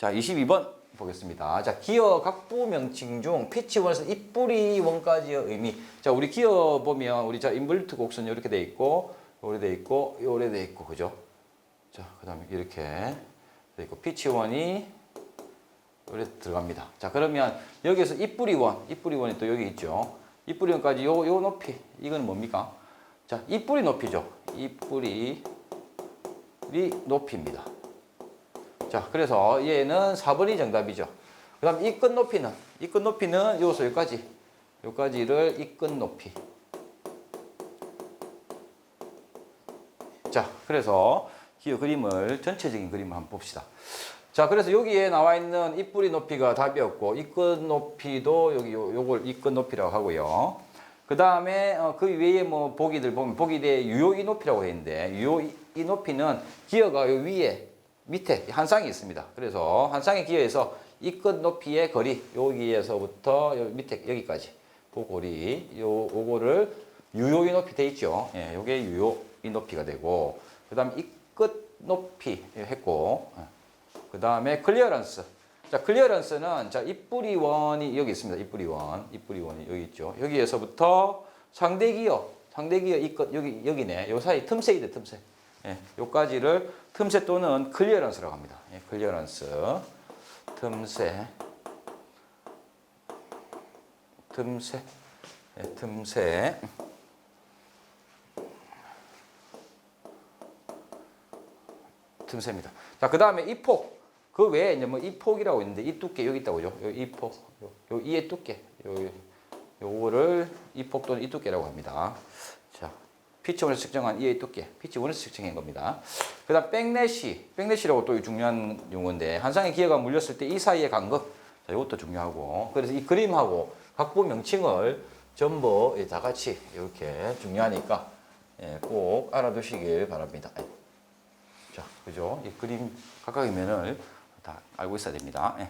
자, 22번 보겠습니다. 자, 기어 각부 명칭 중 피치원에서 입뿌리 원까지의 의미. 자, 우리 기어 보면 우리 자 인버트 곡선 이렇게 돼 있고, 요래 돼 있고, 요래 돼 있고, 그죠? 자, 그다음에 이렇게 돼 있고 피치원이 요래 들어갑니다. 자, 그러면 여기에서 입뿌리 원, 입뿌리 원이 또 여기 있죠. 입뿌리 원까지 요, 요 높이. 이건 뭡니까? 자, 입뿌리 높이죠. 입뿌리 이 높이입니다. 자, 그래서 얘는 4번이 정답이죠. 그 다음 이 끝 높이는, 이 끝 높이는 요소 여기까지, 여기까지를 이 끝 높이. 자, 그래서 기어 그림을, 전체적인 그림을 한번 봅시다. 자, 그래서 여기에 나와 있는 입뿌리 높이가 답이었고, 이 끝 높이도 여기 요, 요걸 이 끝 높이라고 하고요. 그 다음에 어, 그 외에 뭐 보기들 보면 보기 대 유효 이 높이라고 했는데, 유효 이- 이 높이는 기어가 요 위에 밑에 한 쌍이 있습니다. 그래서 한 쌍의 기어에서 이 끝 높이의 거리 여기에서부터 요 밑에 여기까지 그 거리 요 요거를 유효이 높이 돼 있죠. 예, 요게 유효이 높이가 되고 그다음 이 끝 높이 했고 그 다음에 클리어런스. 자, 클리어런스는 자 입뿌리 원이 여기 있습니다. 입뿌리 원, 입뿌리 원이 여기 있죠. 여기에서부터 상대 기어, 상대 기어 이 끝 여기 여기네. 요 사이 틈새이돼 틈새. 예, 요까지를 틈새 또는 클리어런스라고 합니다. 예, 클리어런스, 틈새, 틈새, 예, 틈새. 틈새입니다. 자, 그 다음에 이 폭. 그 외에 이제 뭐이 폭이라고 있는데 이 두께 여기 있다고 요. 요이 폭. 요, 요 이의 두께. 요, 요거를 이 폭 또는 이 두께라고 합니다. 자, 피치 원에서 측정한 이의 두께. 피치 원에서 측정한 겁니다. 그 다음 백내시. 백내시라고 또 중요한 용어인데 한 쌍의 기어가 물렸을 때 이 사이의 간극. 자, 이것도 중요하고. 그래서 이 그림하고 각부 명칭을 전부 다 같이 이렇게 중요하니까 예, 꼭 알아두시길 바랍니다. 자, 그죠? 이 그림 각각의 면을 다 알고 있어야 됩니다. 예.